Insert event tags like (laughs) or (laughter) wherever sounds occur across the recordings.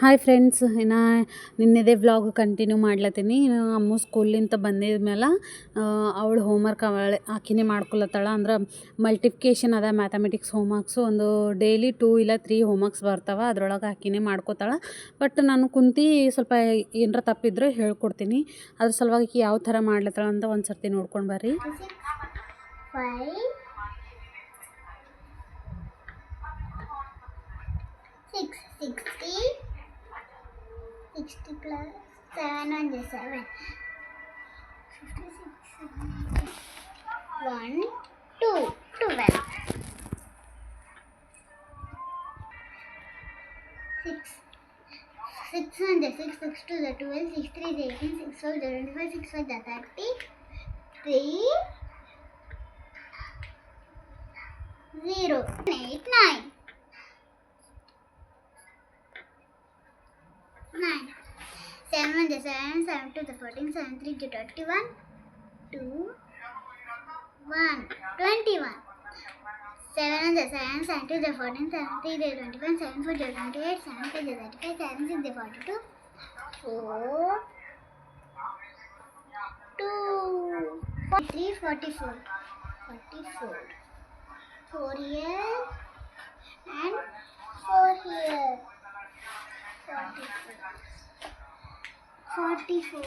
Hi friends ಇನ್ನು ನಿನ್ನೆದೇ vlog continue ಮಾಡ್ಲತ್ತೀನಿ. ಅಮ್ಮ ಸ್ಕೂಲಿಂದ ಬಂದಿದ ಮೇಲೆ ಅವಳು ಹೋಮ್ವರ್ಕ್ ಅವಳೆ ಆಕಿನೇ ಮಾಡ್ಕೊಳತ್ತಾಳ. ಅಂದ್ರೆ ಮಲ್ಟಿಪ್ಲಿಕೇಶನ್ ಅದ ಮ್ಯಾಥಮೆಟಿಕ್ಸ್ ಹೋಮ್ವರ್ಕ್ಸು ಒಂದು ಡೈಲಿ ಟೂ ಇಲ್ಲ ತ್ರೀ ಹೋಮ್ವರ್ಕ್ಸ್ ಬರ್ತಾವ. ಅದ್ರೊಳಗೆ ಆಕಿನೇ ಮಾಡ್ಕೋತಾಳೆ. ಬಟ್ ನಾನು ಕುಂತು ಸ್ವಲ್ಪ ಏನರ ತಪ್ಪಿದ್ರೆ ಹೇಳ್ಕೊಡ್ತೀನಿ. ಅದ್ರ ಸಲುವಾಗಿ ಯಾವ ಥರ ಮಾಡ್ಲತ್ತಾಳ ಅಂತ ಒಂದು ಸರ್ತಿ ನೋಡ್ಕೊಂಡು ಬರ್ರಿ. Five, six, plus 7 1 is 7. 56. 1, 2, 12. 6. 6 and the 6, 6 to the 12, 6 3 is 18, 6 4 is 25, 6 5 is 30, 3, 0, 8, 9. 9. 7 1 7 7 to the 14 7 3 to 21 2 1 21 7 and the 7 7 to the 14 7 3 the 25 7 4 the 28 7 5 the 35 7 6 the 42 4 2 43 44 44 4 here. And 4 here. 44 Forty-four.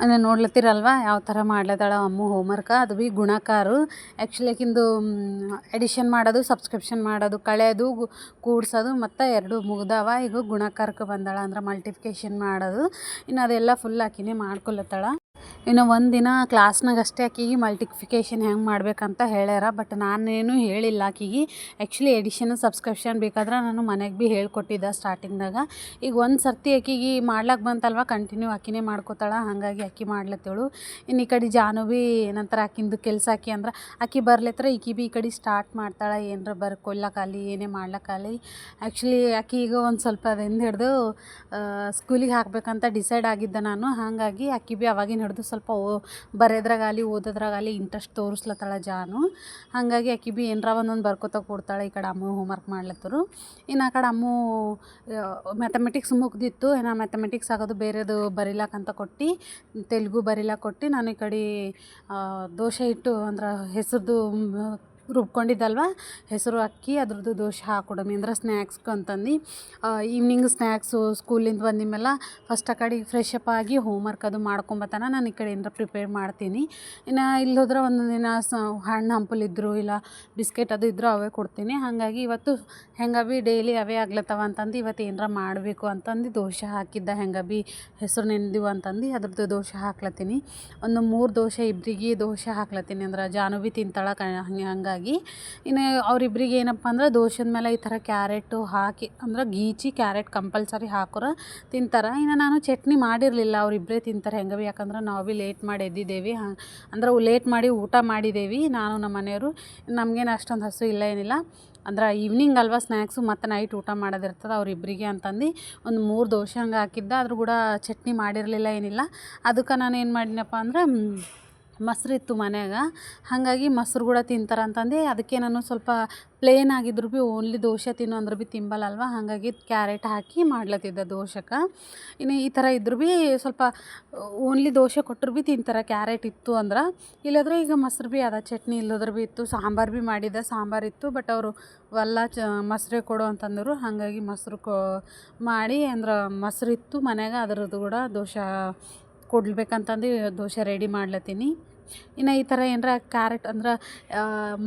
ಅಂದರೆ ನೋಡ್ಲತ್ತಿರಲ್ವ? ಯಾವ ಥರ ಮಾಡ್ಲತ್ತಾಳ ಅಮ್ಮು ಹೋಮ್ವರ್ಕ ಅದು ಭೀ ಗುಣಕಾರು. ಆ್ಯಕ್ಚುಲಿ ಆಕಿಂದು ಎಡಿಷನ್ ಮಾಡೋದು ಸಬ್ಸ್ಕ್ರಿಪ್ಷನ್ ಮಾಡೋದು ಕಳೆಯೋದು ಕೂಡ್ಸೋದು, ಮತ್ತು ಎರಡು ಮುಗ್ದಾವ. ಈಗ ಗುಣಕಾರಕ್ಕೆ ಬಂದಾಳ ಅಂದ್ರೆ ಮಲ್ಟಿಫಿಕೇಷನ್ ಮಾಡೋದು. ಇನ್ನು ಅದೆಲ್ಲ ಫುಲ್ ಆಕಿನೇ ಮಾಡ್ಕೊಲತ್ತಾಳ. ಇನ್ನು ಒಂದಿನ ಕ್ಲಾಸ್ನಾಗ ಅಷ್ಟೇ ಆಕಿಗೆ ಮಲ್ಟಿಫಿಕೇಷನ್ ಹೆಂಗೆ ಮಾಡ್ಬೇಕಂತ ಹೇಳ್ಯಾರ. ಬಟ್ ನಾನೇನು ಹೇಳಿಲ್ಲ ಆಕಿಗೆ. ಆ್ಯಕ್ಚುಲಿ ಎಡಿಷನ್ ಸಬ್ಸ್ಕ್ರಿಪ್ಷನ್ ಬೇಕಾದ್ರೆ ನಾನು ಮನೆಗೆ ಭೀ ಹೇಳ್ಕೊಟ್ಟಿದ್ದೆ ಸ್ಟಾರ್ಟಿಂಗ್ದಾಗ ಈಗ ಒಂದು ಸರ್ತಿ ಆಕಿಗೆ ಮಾಡ್ಲಕ್ಕೆ ಬಂತಲ್ವ ಕಂಟಿನ್ಯೂ ಆಕಿನೇ ಮಾಡ್ಕೋತಾಳ. ಹಾಗಾಗಿ ಆಕಿ ಮಾಡ್ಲತ್ತೇಳು. ಇನ್ನು ಈ ಕಡೆ ಜಾನು ಭೀ ನಂತರ ಆಕಿಂದು ಕೆಲಸ ಆಕಿ ಅಂದ್ರೆ, ಆಕಿ ಬರ್ಲತ್ತರ ಈಕಿ ಭೀ ಈ ಕಡೆ ಸ್ಟಾರ್ಟ್ ಮಾಡ್ತಾಳೆ, ಏನರ ಬರ್ಕೊಲ್ಲಕ್ಕಾಗಲಿ ಏನೇ ಮಾಡ್ಲಕ್ಕಾಗಲಿ ಆ್ಯಕ್ಚುಲಿ ಆಕಿ ಈಗ ಒಂದು ಸ್ವಲ್ಪ ಅದರಿಂದ ಹಿಡಿದು ಸ್ಕೂಲಿಗೆ ಹಾಕಬೇಕಂತ ಡಿಸೈಡ್ ಆಗಿದ್ದೆ ನಾನು. ಹಾಗಾಗಿ ಆಕಿ ಭೀ ಅವಾಗಿನ ಹಿಡಿದು ಸ್ವಲ್ಪ ಓ ಬರೆಯೋದ್ರಾಗಲಿ ಓದೋದ್ರಾಗಲಿ ಇಂಟ್ರೆಸ್ಟ್ ತೋರಿಸ್ಲತ್ತಾಳ ಜಾನು. ಹಾಗಾಗಿ ಆಕಿ ಭೀ ಏನರ ಒಂದೊಂದು ಬರ್ಕೊತ ಕೊಡ್ತಾಳೆ ಈ ಕಡೆ ಅಮ್ಮ ಹೋಮ್ವರ್ಕ್ ಮಾಡ್ಲತ್ತರು. ಇನ್ನು ಆ ಕಡೆ ಅಮ್ಮ ಮ್ಯಾಥಮೆಟಿಕ್ಸ್ ಮುಗ್ದಿತ್ತು. ಏನೋ ಮ್ಯಾಥಮೆಟಿಕ್ಸ್ ಆಗೋದು ಬೇರೆದು ಬರೀಲಕ್ಕಂತ ಕೊಟ್ಟು ತೆಲುಗು ಬರಿಲಾಕ ಕೊಟ್ಟು ನಾನು ಈ ಕಡೆ ದೋಸೆ ಹಿಟ್ಟು ಅಂದ್ರೆ ಹೆಸರ್ದು ರುಬ್ಕೊಂಡಿದ್ದಲ್ವ? ಹೆಸರು ಅಕ್ಕಿ, ಅದ್ರದ್ದು ದೋಸೆ ಹಾಕೊಡಮಿ ಅಂದ್ರೆ ಸ್ನ್ಯಾಕ್ಸ್ಗೆ ಅಂತಂದು. ಈವ್ನಿಂಗ್ ಸ್ನ್ಯಾಕ್ಸು ಸ್ಕೂಲಿಂದ ಬಂದಿದ್ಮೇಲೆ ಫಸ್ಟ್ ಆ ಕಡೆ ಫ್ರೆಶ್ ಅಪ್ ಆಗಿ ಹೋಮ್ವರ್ಕ್ ಅದು ಮಾಡ್ಕೊಂಬತ್ತಾನ ನಾನು ಈ ಕಡೆ ಏನಾರ ಪ್ರಿಪೇರ್ ಮಾಡ್ತೀನಿ. ಇನ್ನು ಇಲ್ಲಿ ಹೋದ್ರೆ ಒಂದು ದಿನ ಸ, ಹಣ್ಣು ಹಂಪಲು ಇದ್ದರು ಇಲ್ಲ ಬಿಸ್ಕೆಟ್ ಅದು ಇದ್ದರೂ ಅವೇ ಕೊಡ್ತೀನಿ. ಹಾಗಾಗಿ ಇವತ್ತು ಹೆಂಗೆ ಭೀ ಡೈಲಿ ಅವೇ ಆಗ್ಲತ್ತವ ಅಂತಂದು ಇವತ್ತು ಏನಾರ ಮಾಡಬೇಕು ಅಂತಂದು ದೋಸೆ ಹಾಕಿದ್ದ ಹೆಂಗೆ ಭೀ ಹೆಸರು ನೆನೆದಿವು ಅಂತಂದು ಅದ್ರದ್ದು ದೋಸೆ ಹಾಕ್ಲತ್ತೀನಿ. ಒಂದು ಮೂರು ದೋಸೆ ಇಬ್ಬರಿಗೆ ದೋಸೆ ಹಾಕ್ಲತ್ತೀನಿ. ಅಂದ್ರೆ ಜಾನು ಭೀ ತಿಂತಾಳ ಕ ಹಂಗೆ ಹಂಗಾಗಿ ಇನ್ನು ಅವರಿಬ್ರಿಗೆ ಏನಪ್ಪ ಅಂದ್ರೆ ದೋಸೆದ ಮೇಲೆ ಈ ಥರ ಕ್ಯಾರೆಟು ಹಾಕಿ ಅಂದ್ರೆ ಗೀಚಿ ಕ್ಯಾರೆಟ್ ಕಂಪಲ್ಸರಿ ಹಾಕೋರ ತಿಂತಾರೆ. ಇನ್ನು ನಾನು ಚಟ್ನಿ ಮಾಡಿರಲಿಲ್ಲ ಅವರಿಬ್ಬರೇ ತಿಂತಾರೆ. ಹೆಂಗೆ ಭೀ ಯಾಕಂದ್ರೆ ನಾವು ಭೀ ಲೇಟ್ ಮಾಡಿ ಎದ್ದಿದ್ದೇವೆ. ಅಂದ್ರೆ ಲೇಟ್ ಮಾಡಿ ಊಟ ಮಾಡಿದ್ದೇವೆ ನಾನು ನಮ್ಮ ಮನೆಯವರು. ನಮಗೇನು ಅಷ್ಟೊಂದು ಹಸು ಇಲ್ಲ ಏನಿಲ್ಲ. ಅಂದ್ರೆ ಈವ್ನಿಂಗ್ ಅಲ್ವಾ ಸ್ನ್ಯಾಕ್ಸು ಮತ್ತು ನೈಟ್ ಊಟ ಮಾಡೋದಿರ್ತದೆ ಅವರಿಬ್ಬರಿಗೆ ಅಂತಂದು ಒಂದು ಮೂರು ದೋಸೆ ಹಂಗೆ ಹಾಕಿದ್ದೆ. ಆದರೂ ಕೂಡ ಚಟ್ನಿ ಮಾಡಿರಲಿಲ್ಲ ಏನಿಲ್ಲ. ಅದಕ್ಕೆ ನಾನು ಏನು ಮಾಡಿನಪ್ಪ ಅಂದ್ರೆ ಮೊಸ್ರು ಇತ್ತು ಮನ್ಯಾಗ. ಹಾಗಾಗಿ ಮೊಸ್ರು ಕೂಡ ತಿಂತಾರೆ ಅಂತಂದು. ಅದಕ್ಕೆ ನಾನು ಸ್ವಲ್ಪ ಪ್ಲೇನ್ ಆಗಿದ್ರು ಭೀ ಓನ್ಲಿ ದೋಸೆ ತಿನ್ನು ಅಂದ್ರೆ ಭೀ ತಿಂಬಲ್ಲಲ್ವ. ಹಾಗಾಗಿ ಕ್ಯಾರೆಟ್ ಹಾಕಿ ಮಾಡ್ಲತ್ತಿದ್ದೆ ದೋಸೆಗೆ ಇನ್ನು ಈ ಥರ ಇದ್ರು ಭೀ ಸ್ವಲ್ಪ ಓನ್ಲಿ ದೋಸೆ ಕೊಟ್ಟರು ಭೀ ತಿಂತಾರೆ ಕ್ಯಾರೆಟ್ ಇತ್ತು ಅಂದ್ರೆ. ಇಲ್ಲದ್ರೆ ಈಗ ಮೊಸ್ರು ಭೀ ಅದ, ಚಟ್ನಿ ಇಲ್ಲದ್ರೆ ಭೀ ಇತ್ತು, ಸಾಂಬಾರು ಭೀ ಮಾಡಿದ್ದೆ, ಸಾಂಬಾರು ಇತ್ತು ಬಟ್ ಅವರು ವಲ್ಲ ಚ ಮೊಸರೇ ಕೊಡು ಅಂತಂದರು. ಹಾಗಾಗಿ ಮೊಸರು ಕೊ ಮಾಡಿ ಅಂದ್ರೆ ಮೊಸರು ಇತ್ತು ಮನ್ಯಾಗ, ಅದರದ್ದು ಕೂಡ ದೋಸೆ ಕೊಡ್ಬೇಕಂತಂದು ದೋಸೆ ರೆಡಿ ಮಾಡ್ಲತ್ತೀನಿ. ಇನ್ನು ಈ ಥರ ಏನರ ಕ್ಯಾರೆಟ್ ಅಂದ್ರೆ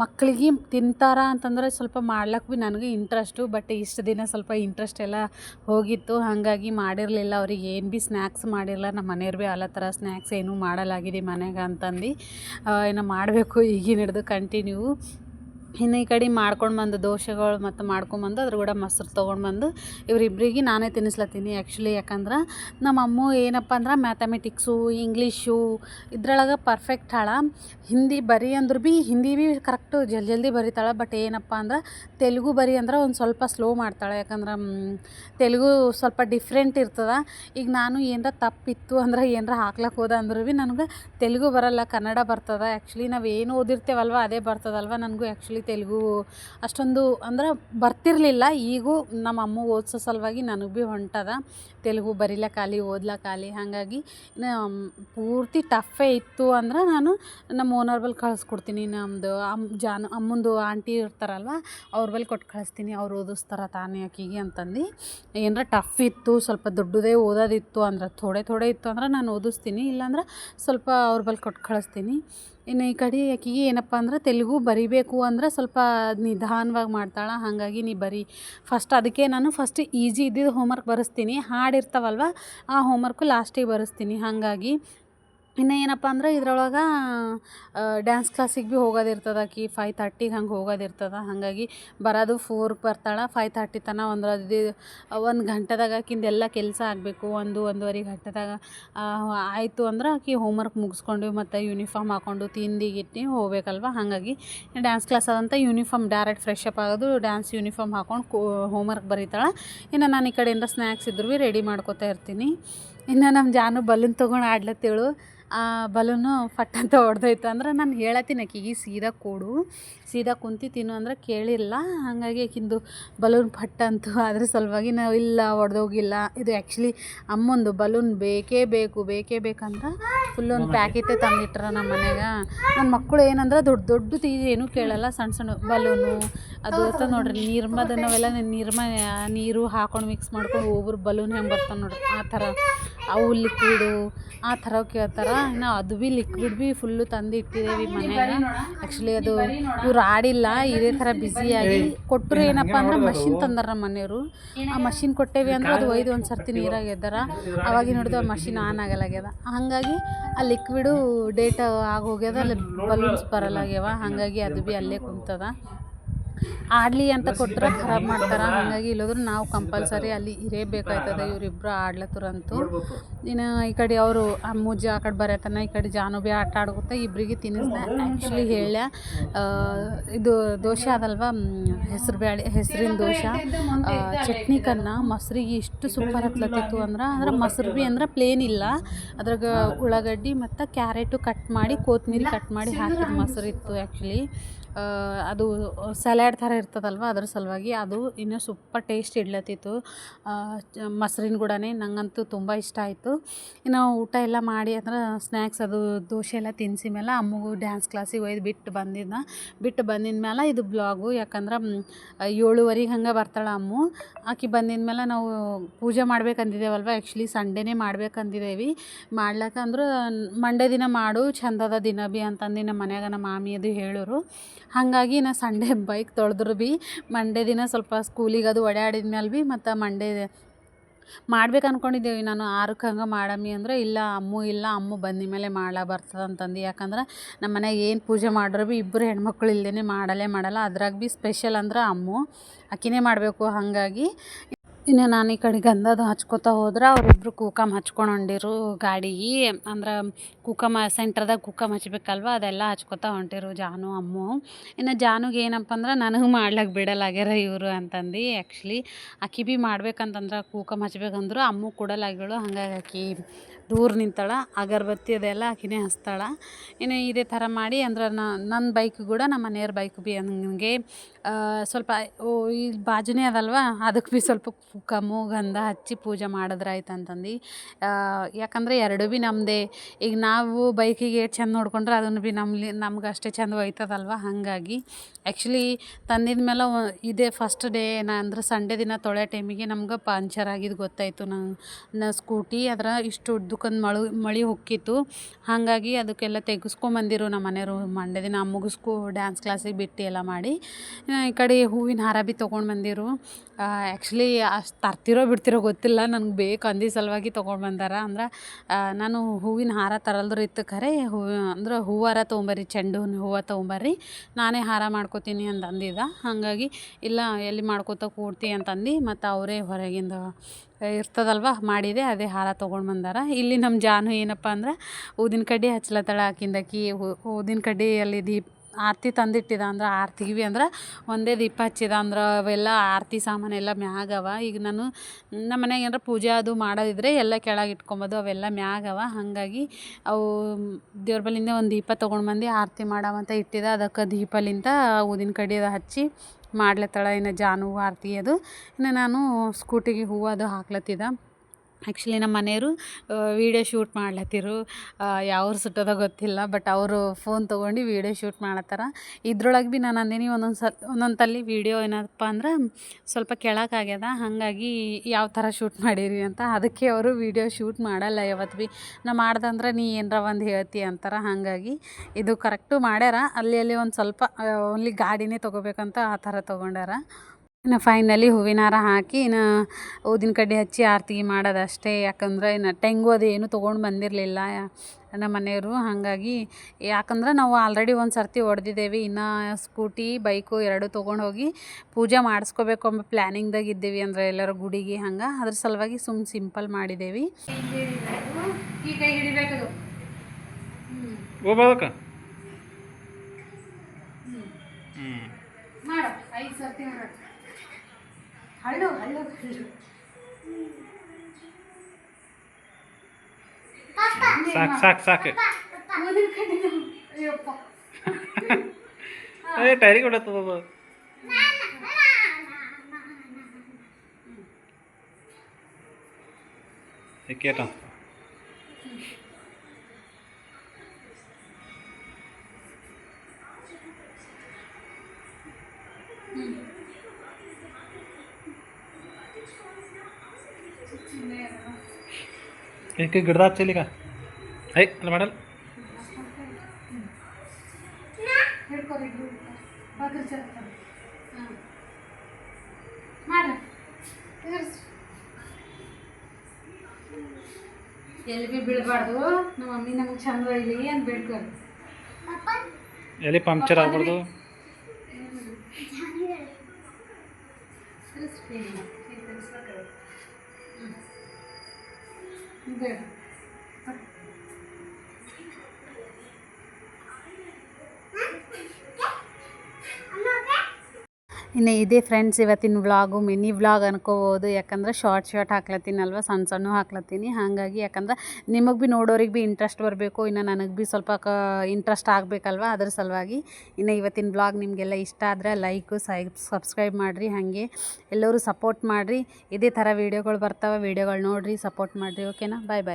ಮಕ್ಕಳಿಗೆ ತಿಂತಾರ ಅಂತಂದ್ರೆ ಸ್ವಲ್ಪ ಮಾಡ್ಲಕ್ಕೆ ಭೀ ನನಗೆ ಇಂಟ್ರೆಸ್ಟು ಬಟ್ ಇಷ್ಟು ದಿನ ಸ್ವಲ್ಪ ಇಂಟ್ರೆಸ್ಟ್ ಎಲ್ಲ ಹೋಗಿತ್ತು. ಹಾಗಾಗಿ ಮಾಡಿರಲಿಲ್ಲ. ಅವ್ರಿಗೆ ಏನು ಭೀ ಸ್ನ್ಯಾಕ್ಸ್ ಮಾಡಿರಲ್ಲ ನಮ್ಮ ಮನೆಯವ್ರು ಭೀ ಅಲ್ಲ ಥರ ಸ್ನ್ಯಾಕ್ಸ್ ಏನೂ ಮಾಡಲಾಗಿದೆ ಮನೆಗೆ ಅಂತಂದು. ಏನೋ ಮಾಡಬೇಕು. ಈಗಿನ ಹಿಡ್ದು ಕಂಟಿನ್ಯೂ ಇನ್ನು ಈ ಕಡೆ ಮಾಡ್ಕೊಂಡು ಬಂದು ದೋಸೆಗಳು ಮತ್ತು ಮಾಡ್ಕೊಂಬಂದು ಅದ್ರ ಕೂಡ ಮೊಸರು ತೊಗೊಂಡು ಬಂದು ಇವರಿಬ್ರಿಗೆ ನಾನೇ ತಿನ್ನಿಸ್ಲತ್ತೀನಿ ಆ್ಯಕ್ಚುಲಿ ಯಾಕಂದ್ರೆ ನಮ್ಮ ಅಮ್ಮ ಏನಪ್ಪ ಅಂದ್ರೆ ಮ್ಯಾಥಮೆಟಿಕ್ಸು ಇಂಗ್ಲೀಷು ಇದ್ರೊಳಗೆ ಪರ್ಫೆಕ್ಟ್ ಹಾಳ. ಹಿಂದಿ ಬರಿ ಅಂದ್ರೆ ಭೀ ಹಿಂದಿ ಭೀ ಕರೆಕ್ಟು ಜಲ್ದಿ ಜಲ್ದಿ ಬರಿತಾಳೆ ಬಟ್ ಏನಪ್ಪ ಅಂದ್ರೆ ತೆಲುಗು ಬರಿ ಅಂದ್ರೆ ಒಂದು ಸ್ವಲ್ಪ ಸ್ಲೋ ಮಾಡ್ತಾಳೆ. ಯಾಕಂದ್ರೆ ತೆಲುಗು ಸ್ವಲ್ಪ ಡಿಫ್ರೆಂಟ್ ಇರ್ತದೆ. ಈಗ ನಾನು ಏನರ ತಪ್ಪಿತ್ತು ಅಂದ್ರೆ ಏನರ ಹಾಕ್ಲಕ್ಕೆ ಹೋದ ಅಂದ್ರೆ ಭೀ ನನಗೆ ತೆಲುಗು ಬರಲ್ಲ, ಕನ್ನಡ ಬರ್ತದೆ. ಆ್ಯಕ್ಚುಲಿ ನಾವು ಏನು ಓದಿರ್ತೇವಲ್ವ, ಅದೇ ಬರ್ತದಲ್ವ, ನನಗೂ ಆ್ಯಕ್ಚುಲಿ ತೆಲುಗು ಅಷ್ಟೊಂದು ಅಂದ್ರೆ ಬರ್ತಿರಲಿಲ್ಲ. ಈಗೂ ನಮ್ಮ ಅಮ್ಮ ಓದಿಸೋ ಸಲುವಾಗಿ ನನಗೆ ಭೀ ಹೊಂಟದ. ತೆಲುಗು ಬರಿಲಕ್ಕಾಗಲಿ ಓದ್ಲಕ್ಕಾಗಲಿ ಹಾಗಾಗಿ ಪೂರ್ತಿ ಟಫೇ ಇತ್ತು ಅಂದ್ರೆ ನಾನು ನಮ್ಮ ಓನರ್ ಬಳಿ ಕಳಿಸ್ಕೊಡ್ತೀನಿ. ನಮ್ಮದು ಅಮ್ಮ ಜಾನು, ಅಮ್ಮಂದು ಆಂಟಿ ಇರ್ತಾರಲ್ವ, ಅವ್ರ ಬಳಿ ಕೊಟ್ಟು ಕಳಿಸ್ತೀನಿ. ಅವ್ರು ಓದಿಸ್ತಾರ ತಾನೇ ಆಕಿಗೆ ಅಂತಂದು. ಏನರ ಟಫ್ ಇತ್ತು, ಸ್ವಲ್ಪ ದೊಡ್ಡದೇ ಓದೋದಿತ್ತು ಅಂದ್ರೆ, ಥೋಡೆ ಥೋಡೆ ಇತ್ತು ಅಂದ್ರೆ ನಾನು ಓದಿಸ್ತೀನಿ. ಇಲ್ಲಾಂದ್ರೆ ಸ್ವಲ್ಪ ಅವ್ರ ಬಳಿ ಕೊಟ್ಟು ಕಳಿಸ್ತೀನಿ. ಇನ್ನು ಈ ಕಡೆ ಆಕಿಗೆ ಏನಪ್ಪ ಅಂದ್ರೆ ತೆಲುಗು ಬರಿಬೇಕು ಅಂದ್ರೆ ಸ್ವಲ್ಪ ನಿಧಾನವಾಗಿ ಮಾಡ್ತಾಳೆ. ಹಾಗಾಗಿ ನೀ ಬರಿ ಫಸ್ಟ್ ಅದಕ್ಕೆ ನಾನು ಫಸ್ಟ್ ಈಜಿ ಇದ್ದಿದ್ದು ಹೋಮ್ವರ್ಕ್ ಬರೆಸ್ತೀನಿ. ಹಾಡಿರ್ತಾವಲ್ವ ಆ ಹೋಮ್ವರ್ಕು ಲಾಸ್ಟಿಗೆ ಬರೆಸ್ತೀನಿ. ಹಾಗಾಗಿ ಇನ್ನು ಏನಪ್ಪ ಅಂದ್ರೆ ಇದ್ರೊಳಗೆ ಡ್ಯಾನ್ಸ್ ಕ್ಲಾಸಿಗೆ ಭೀ ಹೋಗೋದಿರ್ತದೆ ಆಕಿ. ಫೈವ್ ತರ್ಟಿಗೆ ಹಂಗೆ ಹೋಗೋದಿರ್ತದೆ ಹಾಗಾಗಿ ಬರೋದು ಫೋರ್ಗೆ ಬರ್ತಾಳೆ. ಫೈವ್ ತರ್ಟಿ ತನಕ ಒಂದು ಒಂದು ಗಂಟೆದಾಗ ಆಕಿಂದು ಎಲ್ಲ ಕೆಲಸ ಆಗಬೇಕು. ಒಂದು, ಒಂದೂವರೆ ಗಂಟೆದಾಗ ಆಯಿತು ಅಂದ್ರೆ ಆಕಿ ಹೋಮ್ವರ್ಕ್ ಮುಗಿಸ್ಕೊಂಡು ಮತ್ತು ಯೂನಿಫಾರ್ಮ್ ಹಾಕ್ಕೊಂಡು ತಿಂದು ಗಿಟ್ಟಿ ಹೋಗ್ಬೇಕಲ್ವ. ಹಾಗಾಗಿ ಡ್ಯಾನ್ಸ್ ಕ್ಲಾಸ್ ಆದಂಥ ಯೂನಿಫಾರ್ಮ್ ಡೈರೆಕ್ಟ್ ಫ್ರೆಶ್ ಅಪ್ ಆಗೋದು. ಡ್ಯಾನ್ಸ್ ಯೂನಿಫಾರ್ಮ್ ಹಾಕ್ಕೊಂಡು ಕೋ ಹೋಮ್ವರ್ಕ್ ಬರೀತಾಳೆ. ಇನ್ನು ನಾನು ಈ ಕಡೆಯಿಂದ ಸ್ನ್ಯಾಕ್ಸ್ ಇದ್ರೂ ಭೀ ರೆಡಿ ಮಾಡ್ಕೋತಾ ಇರ್ತೀನಿ. ಇನ್ನು ನಮ್ಮ ಜಾನು ಬಲೂನ್ ತೊಗೊಂಡು ಆಡ್ಲತ್ತೇಳು. ಆ ಬಲೂನು ಫಟ್ ಅಂತ ಹೊಡೆದೋಯ್ತು ಅಂದ್ರೆ ನಾನು ಹೇಳತ್ತೀನಿ ಆಕಿಗೆ ಸೀದಾ ಕೊಡು ಸೀದಾ ಕುಂತಿ ತಿನ್ನು ಅಂದ್ರೆ ಕೇಳಿಲ್ಲ. ಹಾಗಾಗಿ ಆಕಿಂದು ಬಲೂನ್ ಫಟ್ ಅಂತು ಅದ್ರ ಸಲುವಾಗಿ ನಾವು ಇಲ್ಲ ಹೊಡೆದೋಗಿಲ್ಲ. ಇದು ಆ್ಯಕ್ಚುಲಿ ಅಮ್ಮಂದು ಬಲೂನ್ ಬೇಕೇ ಬೇಕು ಬೇಕೇ ಬೇಕಂತ ಫುಲ್ ಒಂದು ಪ್ಯಾಕೆಟೇ ತಂದಿಟ್ರ ನಮ್ಮ ಮನೆಗೆ ನನ್ನ ಮಕ್ಕಳು ಏನಂದ್ರೆ ದೊಡ್ಡ ದೊಡ್ಡ ದೊಡ್ಡದು ಏನೂ ಕೇಳಲ್ಲ ಸಣ್ಣ ಸಣ್ಣ ಬಲೂನು. ಅದು ಇರ್ತದೆ ನೋಡ್ರಿ ನಿರ್ಮದ ನಾವೆಲ್ಲ ನಿರ್ಮ ನೀರು ಹಾಕೊಂಡು ಮಿಕ್ಸ್ ಮಾಡ್ಕೊಂಡು ಒಬ್ಬರು ಬಲೂನ್ ಹೆಂಗೆ ಬರ್ತಾನೆ ನೋಡ್ರಿ. ಆ ಥರ. ಅವು ಲಿಕ್ವಿಡು ಆ ಥರ ಕೇಳ್ತಾರೆ. ಇನ್ನು ಅದು ಭೀ ಲಿಕ್ವಿಡ್ ಭೀ ಫುಲ್ಲು ತಂದು ಇಟ್ಟಿದ್ದೇವೆ ಮನೆಯಾಗ ಆ್ಯಕ್ಚುಲಿ ಅದು ಇವ್ರು ಆಡಿಲ್ಲ ಇದೇ ಥರ ಬ್ಯುಸಿಯಾಗಿ ಕೊಟ್ಟರು ಏನಪ್ಪ ಅಂದ್ರೆ ಮಷಿನ್ ತಂದಾರ ನಮ್ಮ ಮನೆಯವರು. ಆ ಮಷಿನ್ ಕೊಟ್ಟೇವಿ ಅಂದ್ರೆ ಅದು ಒಯ್ದು ಒಂದು ಸರ್ತಿ ನೀರಾಗ ಎದ್ದಾರ. ಅವಾಗ ನೋಡಿದ್ರೆ ಆ ಮಷಿನ್ ಆನ್ ಆಗಲಾಗ್ಯದ ಹಾಗಾಗಿ ಆ ಲಿಕ್ವಿಡು ಡೇಟ್ ಆಗೋಗ್ಯದ ಅಲ್ಲಿ ಬಲೂನ್ಸ್ ಬರಲಾಗ್ಯವ ಹಾಗಾಗಿ ಅದು ಭೀ ಅಲ್ಲೇ ಕುಂತದ. ಆಡಲಿ ಅಂತ ಕೊಟ್ಟರೆ ಖರಾಬ್ ಮಾಡ್ತಾರೆ. ಹಾಗಾಗಿ ಇಲ್ಲೋದ್ರೆ ನಾವು ಕಂಪಲ್ಸರಿ ಅಲ್ಲಿ ಇರೇಬೇಕಾಯ್ತದೆ. ಇವರಿಬ್ಬರು ಆಡ್ಲತ್ತರಂತೂ ಇನ್ನು ಈ ಕಡೆ ಅವರು ಅಮ್ಮುಜ್ಜಿ ಆ ಕಡೆ ಬರತನ ಈ ಕಡೆ ಜಾನು ಭೀ ಆಟ ಆಡ್ಕೊತ ಇಬ್ಬರಿಗೆ ತಿನ್ನಿಸ್ದೆ. ಆ್ಯಕ್ಚುಲಿ ಹೇಳ ಇದು ದೋಸೆ ಅದಲ್ವ ಹೆಸರು ಬ್ಯಾಳೆ ಹೆಸರಿನ ದೋಸೆ ಚಟ್ನಿಕನ್ನ ಮೊಸರಿಗೆ ಇಷ್ಟು ಸೂಪರ್ ಹತ್ಲತ್ತಿತ್ತು ಅಂದ್ರೆ ಅಂದ್ರೆ ಮೊಸರು ಭೀ ಅಂದ್ರೆ ಪ್ಲೇನ್ ಇಲ್ಲ. ಅದ್ರಾಗ ಉಳ್ಳಾಗಡ್ಡಿ ಮತ್ತು ಕ್ಯಾರೆಟು ಕಟ್ ಮಾಡಿ ಕೊತ್ತಂಬರಿ ಕಟ್ ಮಾಡಿ ಹಾಕಿದ ಮೊಸರು ಇತ್ತು ಆ್ಯಕ್ಚುಲಿ ಅದು ಸಲಾಡ್ ಥರ ಇರ್ತದಲ್ವ ಅದ್ರ ಸಲುವಾಗಿ ಅದು ಇನ್ನೂ ಸೂಪರ್ ಟೇಸ್ಟ್ ಇಡ್ಲತ್ತಿತ್ತು. ಮೊಸ್ರಿನ ಕೂಡನೇ ನನಗಂತೂ ತುಂಬ ಇಷ್ಟ ಆಯಿತು. ಇನ್ನು ಊಟ ಎಲ್ಲ ಮಾಡಿ ಅಂದ್ರೆ ಸ್ನ್ಯಾಕ್ಸ್ ಅದು ದೋಸೆ ಎಲ್ಲ ತಿನ್ಸಿ ಮೇಲೆ ಅಮ್ಮಗೂ ಡ್ಯಾನ್ಸ್ ಕ್ಲಾಸಿಗೆ ಒಯ್ದು ಬಿಟ್ಟು ಬಂದಿದ್ದ ಬಿಟ್ಟು ಬಂದಿದ ಮೇಲೆ ಇದು ಬ್ಲಾಗು ಯಾಕಂದ್ರೆ ಏಳುವರೆಗೆ ಹಂಗೆ ಬರ್ತಾಳೆ ಅಮ್ಮು. ಆಕೆ ಬಂದಿದ ಮೇಲೆ ನಾವು ಪೂಜೆ ಮಾಡ್ಬೇಕಂದಿದ್ದೇವಲ್ವ ಆ್ಯಕ್ಚುಲಿ ಸಂಡೇನೇ ಮಾಡ್ಬೇಕಂದಿದ್ದೇವೆ ಮಾಡ್ಲಕ್ಕ ಅಂದ್ರೆ ಮಂಡೇ ದಿನ ಮಾಡು ಚಂದದ ದಿನ ಬಿ ಅಂತಂದು ನಮ್ಮ ಮನ್ಯಾಗ ನಮ್ಮ ಮಾಮಿ ಅದು ಹೇಳೋರು. ಹಾಗಾಗಿ ನಾ ಸಂಡೇ ಬೈಕ್ (laughs) ತೊಳೆದ್ರು ಭೀ. ಮಂಡೇ ದಿನ ಸ್ವಲ್ಪ ಸ್ಕೂಲಿಗೆ ಅದು ಓಡಾಡಿದ ಮೇಲೆ ಭೀ, ಮತ್ತು ಮಂಡೇ ಮಾಡ್ಬೇಕು ಅಂದ್ಕೊಂಡಿದ್ದೇವೆ ನಾನು. ಆರಕ್ಕೆ ಹಂಗೆ ಮಾಡಮ್ಮಿ ಅಂದ್ರೆ, ಇಲ್ಲ ಅಮ್ಮು ಇಲ್ಲ ಅಮ್ಮು ಬಂದ ಮೇಲೆ ಮಾಡ್ಲಾ ಬರ್ತದೆ ಅಂತಂದು. ಯಾಕಂದ್ರೆ ನಮ್ಮ ಮನೆಗೆ ಏನು ಪೂಜೆ ಮಾಡ್ರು ಭೀ ಇಬ್ಬರು ಹೆಣ್ಮಕ್ಳು ಇಲ್ಲದೇ ಮಾಡಲೇ ಮಾಡಲ್ಲ. ಅದ್ರಾಗ ಭೀ ಸ್ಪೆಷಲ್ ಅಂದ್ರೆ ಅಮ್ಮು. ಅಕ್ಕಿನೇ ಮಾಡಬೇಕು. ಹಾಗಾಗಿ ಇನ್ನು ನಾನು ಈ ಕಡೆ ಗಂಧದ ಹಚ್ಕೋತಾ ಹೋದ್ರೆ ಅವರಿಬ್ಬರು ಕೂಕಮ್ ಹಚ್ಕೊಂಡು ಗಾಡಿಗೆ ಅಂದ್ರೆ ಕೂಕಮ ಸೆಂಟ್ರದಾಗ ಕೂಕಮ್ ಹಚ್ಬೇಕಲ್ವ, ಅದೆಲ್ಲ ಹಚ್ಕೋತಾ ಹೊಂಟಿರು ಜಾನು, ಅಮ್ಮು. ಇನ್ನು ಜಾನುಗೆ ಏನಪ್ಪ ಅಂದ್ರೆ ನನಗೆ ಮಾಡ್ಲಕ್ಕೆ ಬಿಡಲಾಗ್ಯಾರ ಇವರು ಅಂತಂದು ಆ್ಯಕ್ಚುಲಿ ಅಕ್ಕಿ ಬಿ ಮಾಡ್ಬೇಕಂತಂದ್ರೆ ಕೂಕಮ್ ಹಚ್ಬೇಕಂದ್ರು ಅಮ್ಮು ಕೊಡಲಾಗ್ಯಳು, ಹಂಗಾಗಿ ಆಕಿ ದೂರ ನಿಂತಾಳೆ, ಅಗರಬತ್ತಿ ಅದೆಲ್ಲ ಆಕಿನೇ ಹಚ್ತಾಳೆ. ಇನ್ನು ಇದೇ ಥರ ಮಾಡಿ ಅಂದ್ರೆ ನನ್ನ ಬೈಕ್ ಕೂಡ ನಮ್ಮ ಮನೆಯವ್ರ ಬೈಕ್ ಭೀ ಹಂಗೆ ಸ್ವಲ್ಪ, ಓ, ಈ ಬಾಜುನೇ ಅದಲ್ವ ಅದಕ್ಕೆ ಭೀ ಸ್ವಲ್ಪ ಕಮ್ಮು ಗಂಧ ಹಚ್ಚಿ ಪೂಜೆ ಮಾಡಿದ್ರೆ ಆಯ್ತು ಅಂತಂದು ಯಾಕಂದರೆ ಎರಡು ಭೀ ನಮ್ಮದೇ ಈಗ ನಾವು ಬೈಕಿಗೆ ಎಷ್ಟು ಚಂದ ನೋಡ್ಕೊಂಡ್ರೆ ಅದನ್ನು ಭೀ ನಮ್ಮಲ್ಲಿ ನಮ್ಗೆ ಅಷ್ಟೇ ಚಂದ ಹೋಯ್ತದಲ್ವ ಹಾಗಾಗಿ ಆ್ಯಕ್ಚುಲಿ ತಂದಿದ ಮೇಲೆ ಇದೇ ಫಸ್ಟ್ ಡೇ ನಾ, ಅಂದ್ರೆ ಸಂಡೇ ದಿನ ತೊಳೆ ಟೈಮಿಗೆ ನಮ್ಗೆ ಪಂಚರ್ ಆಗಿದ್ದು ಗೊತ್ತಾಯಿತು ನನ್ನ ಸ್ಕೂಟಿ ಅದರ ಇಷ್ಟು ಉದ್ದಕ್ಕೊಂದು ಮಳು, ಮಳೆ ಹೊಕ್ಕಿತ್ತು. ಹಾಗಾಗಿ ಅದಕ್ಕೆಲ್ಲ ತೆಗೆಸ್ಕೊಂಬಂದಿರು ನಮ್ಮ ಮನೆಯವರು. ಮಂಡೇ ದಿನ ಮುಗಿಸ್ಕೊ ಡ್ಯಾನ್ಸ್ ಕ್ಲಾಸಿಗೆ ಬಿಟ್ಟು ಎಲ್ಲ ಮಾಡಿ ಈ ಕಡೆ ಹೂವಿನ ಹಾರ ಭೀ ತೊಗೊಂಡು ಬಂದಿರು ಆ್ಯಕ್ಚುಲಿ ಅಷ್ಟು ತರ್ತಿರೋ ಬಿಡ್ತಿರೋ ಗೊತ್ತಿಲ್ಲ, ನನಗೆ ಬೇಕು ಅಂದಿ ಸಲುವಾಗಿ ತೊಗೊಂಡು ಬಂದಾರ ಅಂದ್ರೆ ನಾನು ಹೂವಿನ ಹಾರ ತರಲ್ದ್ರು ಇತ್ತು ಖರೆ. ಹೂ, ಅಂದ್ರೆ ಹೂವಾರ ತೊಗೊಂಬರ್ರಿ ಚೆಂಡು ಹೂವು ತೊಗೊಂಬರ್ರಿ ನಾನೇ ಹಾರ ಮಾಡ್ಕೋತೀನಿ ಅಂತ ಅಂದಿದ್ದ ಹಾಗಾಗಿ ಇಲ್ಲ, ಎಲ್ಲಿ ಮಾಡ್ಕೋತ ಕೂಡ್ತಿ ಅಂತಂದು, ಮತ್ತು ಅವರೇ ಹೊರಗಿಂದ ಇರ್ತದಲ್ವ? ಮಾಡಿದೆ, ಅದೇ ಹಾರ ತೊಗೊಂಡು ಬಂದಾರ. ಇಲ್ಲಿ ನಮ್ಮ ಜಾನು ಏನಪ್ಪ ಅಂದ್ರೆ ಊದಿನ ಕಡ್ಡಿ ಹಚ್ಲತ್ತಾಳ ಆಕಿಂದ ಆಕಿ ಊದಿನ ಕಡ್ಡಿಯಲ್ಲಿ ದೀಪ, ಆರತಿ ತಂದಿಟ್ಟಿದ ಅಂದ್ರೆ, ಆರ್ತಿಗಿವಿ ಅಂದ್ರೆ, ಒಂದೇ ದೀಪ ಹಚ್ಚಿದ ಅಂದ್ರೆ, ಅವೆಲ್ಲ ಆರತಿ ಸಾಮಾನೆಲ್ಲ ಮ್ಯಾಗವ ಈಗ ನಾನು ನಮ್ಮ ಮನೆಗೆ ಏನಾರ ಪೂಜೆ ಅದು ಮಾಡೋದಿದ್ರೆ ಎಲ್ಲ ಕೆಳಗೆ ಇಟ್ಕೊಂಬೋದು, ಅವೆಲ್ಲ ಮ್ಯಾಗವ ಹಾಗಾಗಿ ಅವು ದೇವ್ರ ಬಲಿಂದ ಒಂದು ದೀಪ ತೊಗೊಂಡು ಬಂದು ಆರತಿ ಮಾಡವಂತ ಇಟ್ಟಿದ. ಅದಕ್ಕೆ ದೀಪಲಿಂದ ಊದಿನ ಕಡ್ಡಿ ಅದು ಹಚ್ಚಿ ಮಾಡ್ಲತ್ತಳ ಇನ್ನು ಜಾನು ಆರತಿ ಅದು. ಇನ್ನು ನಾನು ಸ್ಕೂಟಿಗೆ ಹೂವು ಅದು ಹಾಕ್ಲತ್ತಿದ್ದ. ಆ್ಯಕ್ಚುಲಿ ನಮ್ಮ ಮನೆಯವರು ವೀಡಿಯೋ ಶೂಟ್ ಮಾಡ್ಲತ್ತಿರು ಯಾವ ಸುಟ್ಟದ ಗೊತ್ತಿಲ್ಲ ಬಟ್ ಅವರು ಫೋನ್ ತೊಗೊಂಡು ವೀಡಿಯೋ ಶೂಟ್ ಮಾಡತ್ತಾರ ಇದ್ರೊಳಗೆ ಭೀ ನಾನು ಅಂದಿನಿ, ಒಂದೊಂದು ಸಲ, ಒಂದೊಂದು ತಲೆ ವೀಡಿಯೋ ಏನಪ್ಪ ಅಂದ್ರೆ, ಸ್ವಲ್ಪ ಕೆಳಕಾಗ್ಯದ ಹಾಗಾಗಿ ಯಾವ ಥರ ಶೂಟ್ ಮಾಡೀರಿ ಅಂತ, ಅದಕ್ಕೆ ಅವರು ವೀಡಿಯೋ ಶೂಟ್ ಮಾಡಲ್ಲ ಯಾವತ್ತು ಭೀ ನಾ ಮಾಡ್ದಂದ್ರೆ ನೀ ಏನರ ಒಂದು ಹೇಳ್ತಿ ಅಂತಾರೆ, ಹಾಗಾಗಿ ಇದು ಕರೆಕ್ಟು ಮಾಡ್ಯಾರ. ಅಲ್ಲಿ ಅಲ್ಲಿ ಒಂದು ಸ್ವಲ್ಪ ಓನ್ಲಿ ಗಾಡಿನೇ ತೊಗೋಬೇಕಂತ ಆ ಥರ ತೊಗೊಂಡಾರ. ಇನ್ನು ಫೈನಲಿ ಹೂವಿನ ಹಾರ ಹಾಕಿ ಇನ್ನು ಊದಿನ ಕಡ್ಡಿ ಹಚ್ಚಿ ಆರತಿ ಮಾಡೋದು ಅಷ್ಟೇ ಯಾಕಂದ್ರೆ ಇನ್ನು ಟೆಂಗು ಅದು ಏನೂ ತೊಗೊಂಡು ಬಂದಿರಲಿಲ್ಲ ನಮ್ಮ ಮನೆಯವರು. ಹಾಗಾಗಿ ಯಾಕಂದ್ರೆ ನಾವು ಆಲ್ರೆಡಿ ಒಂದು ಸರ್ತಿ ಹೊಡೆದಿದ್ದೇವೆ. ಇನ್ನು ಸ್ಕೂಟಿ ಬೈಕು ಎರಡೂ ತೊಗೊಂಡು ಹೋಗಿ ಪೂಜೆ ಮಾಡಿಸ್ಕೋಬೇಕು ಅಂಬ ಪ್ಲ್ಯಾನಿಂಗ್ದಾಗ ಇದ್ದೀವಿ ಅಂದ್ರೆ ಎಲ್ಲರೂ ಗುಡಿಗೆ. ಹಂಗೆ ಅದ್ರ ಸಲುವಾಗಿ ಸುಮ್ ಸಿಂಪಲ್ ಮಾಡಿದ್ದೇವೆ. ಐದು ಸರ್ತಿ हल्लो हल्लो हल्लो साक टायरी कुठं Mm-hmm. ಹೊಡತ್ತದ ಗಿಡದ ಹಚ್ಚಲಿ ಹಚ್ಚಲಿಗ ಐ ಅಲ್ಲ ಮಾಡಲ್ಲ. ಎಲ್ಲಿ ಭೀ ಬೀಳಬಾರ್ದು? ನಮ್ಮ ಮಮ್ಮಿ ನಮ್ಗೆ ಚಂದ ಇಲ್ಲಿ ಅಂತ ಬೇಡ್ಕೊರಿ ಎಲ್ಲಿ ಪಂಕ್ಚರ್ ಆಗ್ಬಾರ್ದು? there. ಇನ್ನು ಇದೇ ಫ್ರೆಂಡ್ಸ್ ಇವತ್ತಿನ ವ್ಲಾಗು ಮಿನಿ ವ್ಲಾಗ್ ಅನ್ಕೋಬೋದು. ಯಾಕಂದ್ರೆ ಶಾರ್ಟ್ ಶಾರ್ಟ್ ಹಾಕ್ಲತ್ತೀನಲ್ವ? ಸಣ್ಣ ಸಣ್ಣ ಹಾಕ್ಲತ್ತೀನಿ. ಹಾಗಾಗಿ ಯಾಕಂದ್ರೆ ನಿಮಗೆ ಭೀ ನೋಡೋರಿಗೆ ಭೀ ಇಂಟ್ರೆಸ್ಟ್ ಬರಬೇಕು. ಇನ್ನು ನನಗೆ ಭೀ ಸ್ವಲ್ಪ ಕ ಇಂಟ್ರೆಸ್ಟ್ ಆಗಬೇಕಲ್ವ? ಅದ್ರ ಸಲುವಾಗಿ ಇನ್ನು ಇವತ್ತಿನ ವ್ಲಾಗ್ ನಿಮಗೆಲ್ಲ ಇಷ್ಟ ಆದರೆ ಲೈಕು ಸೈ ಸಬ್ಸ್ಕ್ರೈಬ್ ಮಾಡಿರಿ. ಹಾಗೆ ಎಲ್ಲರೂ ಸಪೋರ್ಟ್ ಮಾಡಿರಿ. ಇದೇ ಥರ ವೀಡಿಯೋಗಳು ಬರ್ತಾವೆ. ವೀಡಿಯೋಗಳು ನೋಡಿರಿ ಸಪೋರ್ಟ್ ಮಾಡಿರಿ. ಓಕೆನಾ ಬಾಯ್ ಬಾಯ್